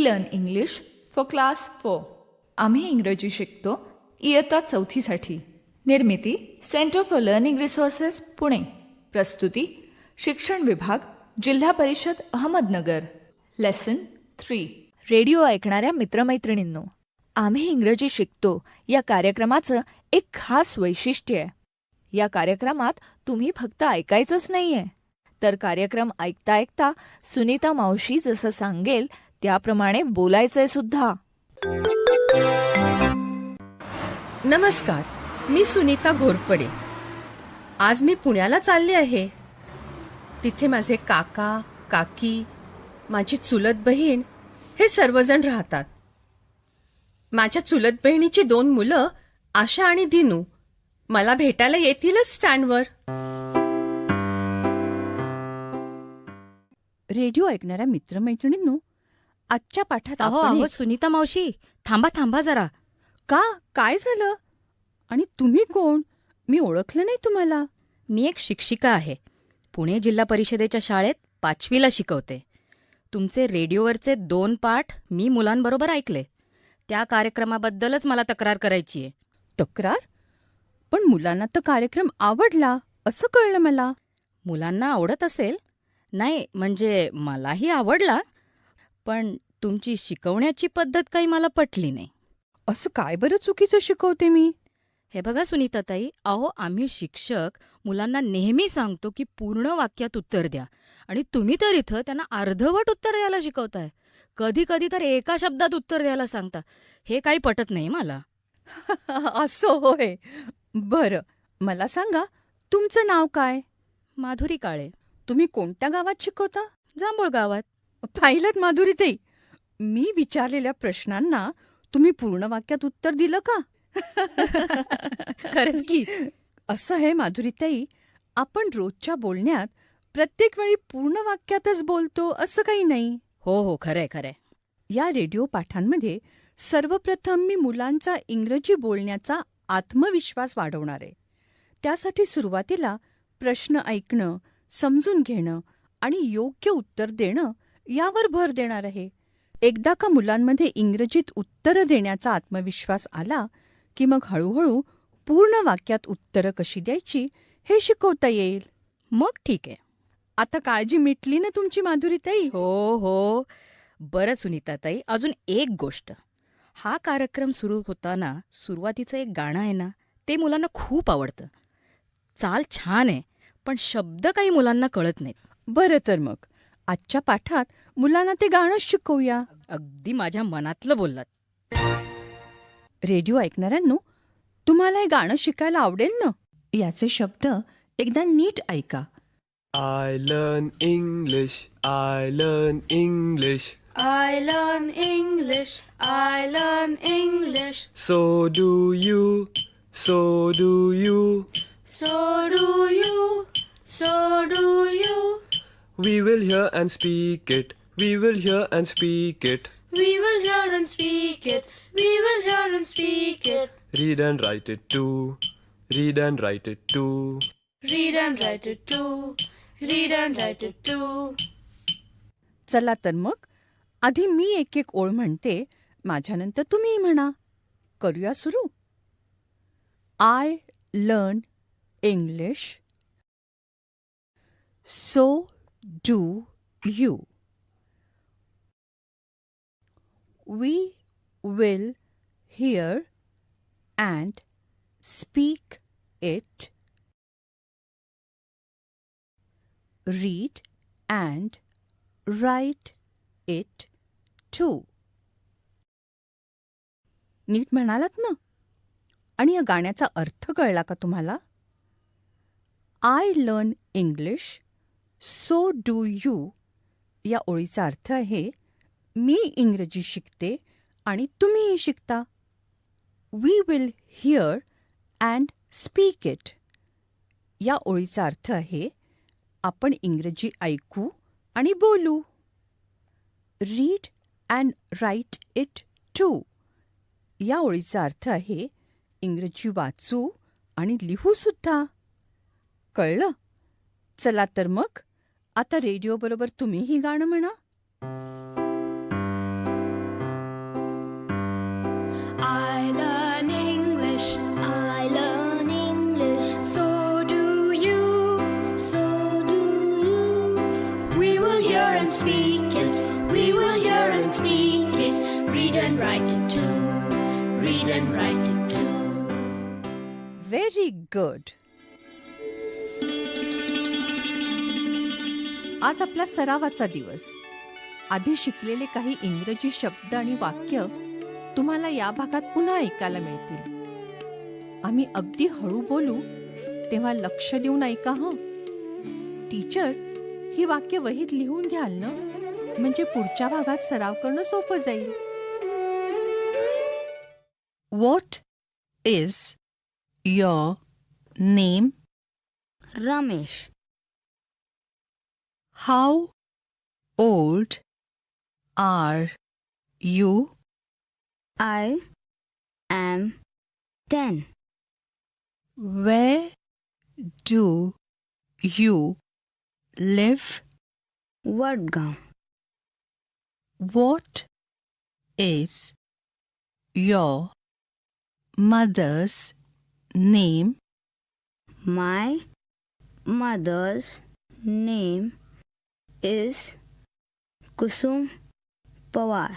Learn English for class four आम्ही इंग्रजी शिकतो इयत्ता चौथीसाठी. Nirmiti center for learning resources Pune. प्रस्तुती शिक्षण विभाग जिल्हा परिषद अहमदनगर. लेसन थ्री रेडिओ ऐकणाऱ्या मित्रमैत्रिणींनो आम्ही इंग्रजी शिकतो. या कार्यक्रमाचं एक खास वैशिष्ट्य आहे. या कार्यक्रमात तुम्ही फक्त ऐकायचंच नाहीये. तर कार्यक्रम ऐकता ऐकता सुनीता मावशी जसं सांगेल त्याप्रमाणे बोलायचंय सुद्धा. नमस्कार मी सुनीता घोरपडे. आज मी पुण्याला चालले आहे. तिथे माझे काका काकी माझी चुलत बहीण हे सर्वजण राहतात. माझ्या चुलत बहिणीची दोन मुलं आशा आणि दिनू मला भेटायला येतीलच स्टँडवर. रेडिओ ऐकणाऱ्या मित्रमैत्रिणींनो आजच्या पाठात अहो आपण अहो एक- सुनीता मावशी थांबा थांबा जरा. का? काय झालं? आणि तुम्ही कोण? मी ओळखलं नाही तुम्हाला. मी एक शिक्षिका आहे. पुणे जिल्हा परिषदेच्या शाळेत पाचवीला शिकवते. तुमचे रेडिओवरचे दोन पाठ मी मुलांबरोबर ऐकले. त्या कार्यक्रमाबद्दलच मला तक्रार करायची आहे तक्रार? पण मुलांना तर कार्यक्रम आवडला असं कळलं मला. मुलांना आवडत असेल? नाही म्हणजे मलाही आवडला पण तुमची शिकवण्याची पद्धत काही मला पटली नाही. असं काय बरं चुकीचं शिकवते मी? हे बघा सुनीताताई अहो आम्ही शिक्षक मुलांना नेहमी सांगतो की पूर्ण वाक्यात उत्तर द्या. आणि तुम्ही तर इथं त्यांना अर्धवट उत्तर द्यायला शिकवताय. कधी कधी तर एका शब्दात उत्तर द्यायला सांगता. हे काही पटत नाही मला. असं होय. बरं. मला सांगा तुमचं नाव काय? माधुरी काळे. तुम्ही कोणत्या गावात शिकवता? जांभूळ गावात. पाहिलं माधुरीताई मी विचारलेल्या प्रश्नांना तुम्ही पूर्ण वाक्यात उत्तर दिलं का? खरंच की. असं आहे माधुरीताई आपण रोजच्या बोलण्यात प्रत्येक वेळी पूर्ण वाक्यातच बोलतो असं काही नाही. हो हो खरंय खरंय. या रेडिओ पाठांमध्ये सर्वप्रथम मी मुलांचा इंग्रजी बोलण्याचा आत्मविश्वास वाढवणार आहे. त्यासाठी सुरुवातीला प्रश्न ऐकणं समजून घेणं आणि योग्य उत्तर देणं यावर भर देणार आहे. एकदा का मुलांमध्ये इंग्रजीत उत्तरं देण्याचा आत्मविश्वास आला की मग हळूहळू पूर्ण वाक्यात उत्तरं कशी द्यायची हे शिकवता येईल. मग ठीक आहे. आता काळजी मिटली ना तुमची माधुरीताई हो हो. बरं सुनीताताई अजून एक गोष्ट. हा कार्यक्रम सुरू होताना सुरुवातीचं एक गाणं आहे ना ते मुलांना खूप आवडतं. चाल छान आहे पण शब्द काही मुलांना कळत नाहीत. बरं तर मग. आजच्या पाठात मुलांना ते गाणं शिकवूया. अगदी माझ्या मनातलं बोललात. रेडिओ ऐकणाऱ्यांनो तुम्हाला हे गाणं शिकायला आवडेल ना याचे शब्द एकदा नीट ऐका I learn English. I learn English. I learn English. I learn English. So do you. So do you. So do you. So do you. We will hear and speak it. We will hear and speak it. We will hear and speak it. We will hear and speak it. Read and write it too. Read and write it too. Read and write it too. Read and write it too. चला तर मग आधी मी एक एक ओळ म्हणते माझ्यानंतर तुम्ही म्हणा करूया सुरू I learn English so do you we will hear and speak it read and write it too. नीट म्हणालात ना? आणि या गाण्याचा अर्थ कळला का तुम्हाला? I learn English so do you या ओळीचा अर्थ आहे मी इंग्रजी शिकते आणि तुम्हीही शिकता. We will hear and speak it या ओळीचा अर्थ आहे आपण इंग्रजी ऐकू आणि बोलू. Read and write it too या ओळीचा अर्थ आहे इंग्रजी वाचू आणि लिहूसुद्धा कळलं? चला तर मग आता रेडिओबरोबर तुम्हीही गाणं म्हणा. And write it too. Very good. आज आपला सरावाचा दिवस. आधी शिकलेले काही इंग्रजी शब्द आणि वाक्य तुम्हाला या भागात पुन्हा ऐकायला मिळतील. आम्ही अगदी हळू बोलू तेव्हा लक्ष देऊन ऐका हं. टीचर ही वाक्य वहीत लिहून घ्याल ना? म्हणजे पुढच्या भागात सराव करणं सोपं जाईल. What is your name? Ramesh. How old are you? I am 10. Where do you live? Wadgaon. What is your mother's name. My mother's name is Kusum Pawar.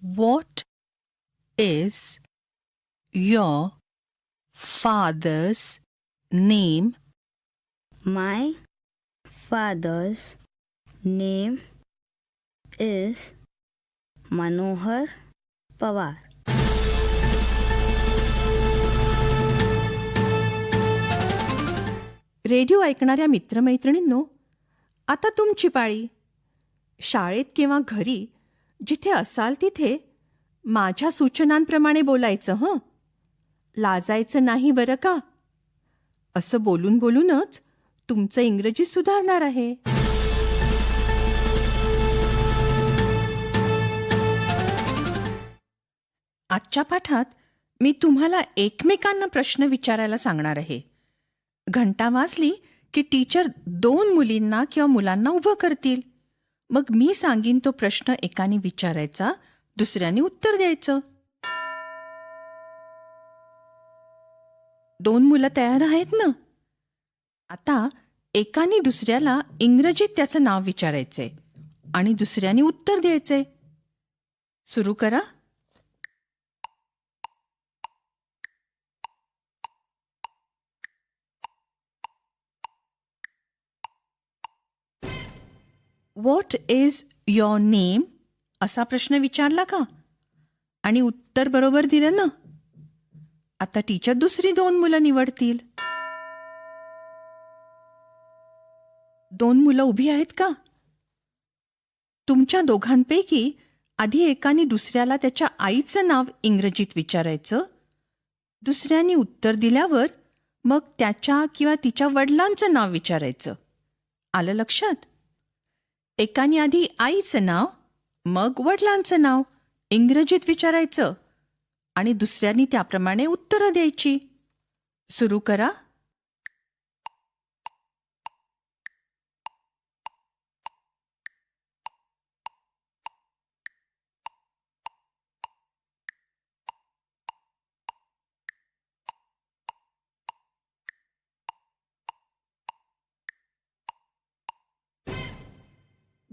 What is your father's name? My father's name is Manohar Pawar. Radio ऐकणाऱ्या मित्रमैत्रिणींनो आता तुमची पाळी. शाळेत किंवा घरी जिथे असाल तिथे माझ्या सूचनांप्रमाणे बोलायचं हं? लाजायचं नाही बरं का? असं बोलून बोलूनच तुमचं इंग्रजी सुधारणार आहे. आजच्या पाठात मी तुम्हाला एकमेकांना प्रश्न विचारायला सांगणार आहे. घंटा वाजली की टीचर दोन मुलींना किंवा मुलांना उभं करतील. मग मी सांगीन तो प्रश्न एकाने विचारायचा दुसऱ्याने उत्तर द्यायचं. दोन मुलं तयार आहेत ना? आता एकाने दुसऱ्याला इंग्रजीत त्याचं नाव विचारायचंय आणि दुसऱ्याने उत्तर द्यायचंय. सुरू करा. व्हॉट इज युअर नेम असा प्रश्न विचारला का? आणि उत्तर बरोबर दिलं ना. आता टीचर दुसरी दोन मुलं निवडतील. दोन मुलं उभी आहेत का? तुमच्या दोघांपैकी आधी एकाने दुसऱ्याला त्याच्या आईचं नाव इंग्रजीत विचारायचं. दुसऱ्याने उत्तर दिल्यावर मग त्याच्या किंवा तिच्या वडिलांचं नाव विचारायचं. आलं लक्षात? एकाने आधी आईचं नाव मग वडिलांचं नाव इंग्रजीत विचारायचं आणि दुसऱ्यानी त्याप्रमाणे उत्तरं द्यायची. सुरू करा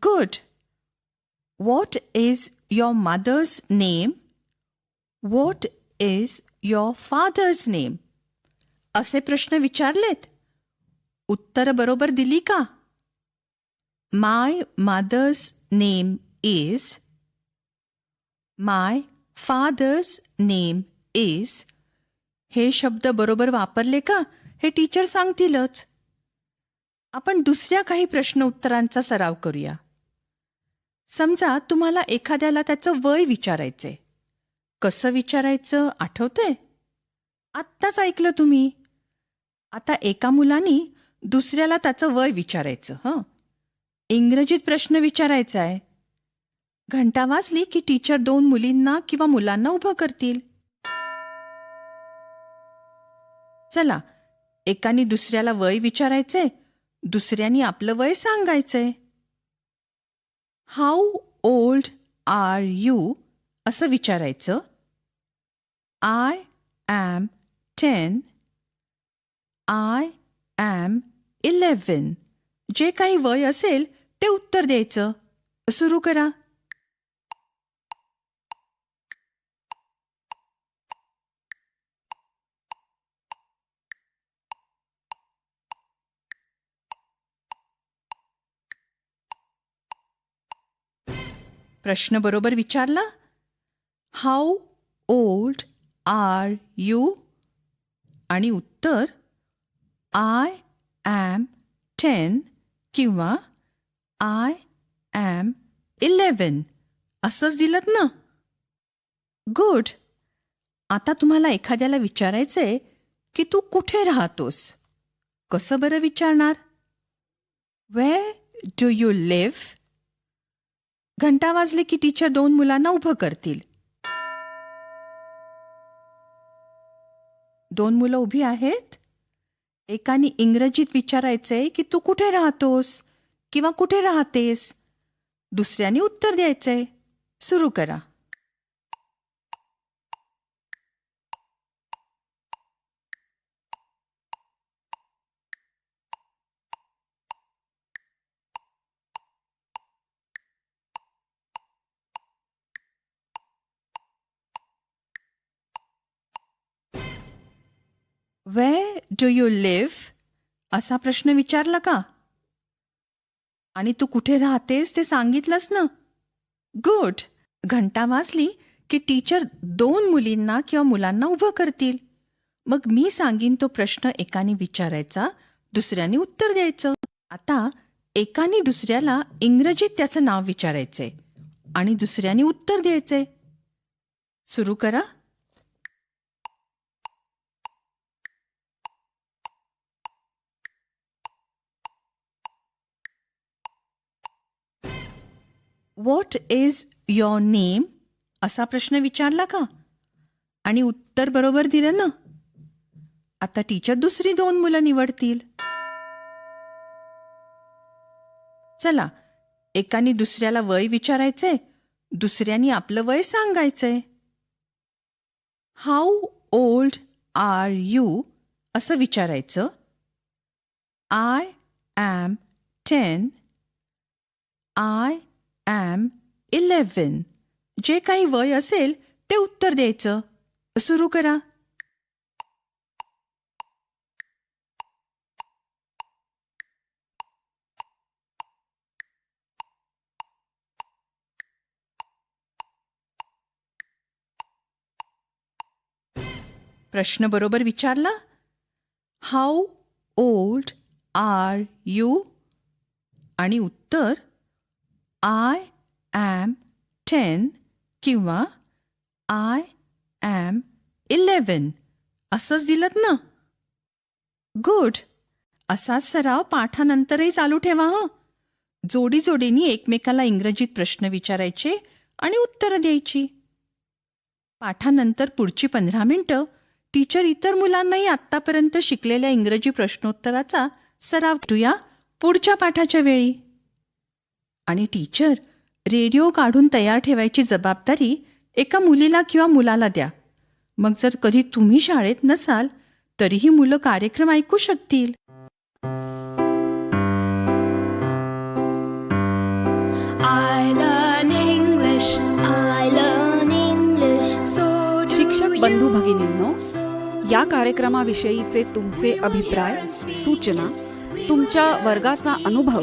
Good. What is your mother's name? What is your father's name? असे प्रश्न विचारलेत उत्तर बरोबर दिली का my mother's name is my father's name is हे शब्द बरोबर वापरले का हे टीचर सांगतीलच आपण दुसऱ्या काही प्रश्न उत्तरांचा सराव करूया समजा तुम्हाला एखाद्याला त्याचं वय विचारायचंय. कसं विचारायचं? आठवतंय? आत्ताच ऐकलं तुम्ही. आता एका मुलानी दुसऱ्याला त्याचं वय विचारायचं हं? इंग्रजीत प्रश्न विचारायचा आहे घंटा वाजली की टीचर दोन मुलींना किंवा मुलांना उभं करतील. चला एकाने दुसऱ्याला वय विचारायचंय दुसऱ्यानी आपलं वय सांगायचंय. हाऊ ओल्ड आर यू असं विचारायचं. I am ten I am eleven जे काही वय असेल ते उत्तर द्यायचं. सुरू करा. प्रश्न बरोबर विचारला? हाऊ ओल्ड आर यू आणि उत्तर आय ॲम टेन किंवा आय ॲम इलेवन असंच दिलं ना? गुड आता तुम्हाला एखाद्याला विचारायचंय की तू कुठे राहतोस? कसं बरं विचारणार? वे डू यू लिव्ह घंटा वाजले की टीचर दोन मुलांना उभं करतील. दोन मुलं उभी आहेत. एकाने इंग्रजीत विचारायचंय की तू कुठे राहतोस? किंवा कुठे राहतेस? दुसऱ्याने उत्तर द्यायचंय सुरू करा. वे डू यू लिव्ह असा प्रश्न विचारला का? आणि तू कुठे राहतेस ते सांगितलंस ना? गुड घंटा वाजली की टीचर दोन मुलींना किंवा मुलांना उभं करतील. मग मी सांगीन तो प्रश्न एकाने विचारायचा दुसऱ्याने उत्तर द्यायचं. आता एकाने दुसऱ्याला इंग्रजीत त्याचं नाव विचारायचंय आणि दुसऱ्याने उत्तर द्यायचंय. सुरू करा. व्हॉट इज युअर नेम असा प्रश्न विचारला का? आणि उत्तर बरोबर दिलं ना. आता टीचर दुसरी दोन मुलं निवडतील. चला एकाने दुसऱ्याला वय विचारायचंय दुसऱ्यानी आपलं वय सांगायचंय. हाऊ ओल्ड आर यू असं विचारायचं. I am ten I am eleven जे काही वय असेल ते उत्तर द्यायचं. सुरू करा. प्रश्न बरोबर विचारला? हाऊ ओल्ड आर यू आणि उत्तर आय ॲम टेन किंवा आय ॲम इलेवन असंच दिलं ना? गुड असा सराव पाठानंतरही चालू ठेवा हं. जोडी जोडीनी एकमेकाला इंग्रजीत प्रश्न विचारायचे आणि उत्तरं द्यायची. पाठानंतर पुढची पंधरा मिनिटं टीचर इतर मुलांनाही आत्तापर्यंत शिकलेल्या इंग्रजी प्रश्नोत्तराचा सराव करूया पुढच्या पाठाच्या वेळी. आणि टीचर रेडिओ काढून तयार ठेवायची जबाबदारी एका मुलीला किंवा मुलाला द्या. मग जर कधी तुम्ही शाळेत नसाल तरीही मुलं कार्यक्रम ऐकू शकतील. शिक्षक बंधू. भगिनींनो या कार्यक्रमाविषयीचे तुमचे अभिप्राय सूचना तुमच्या वर्गाचा अनुभव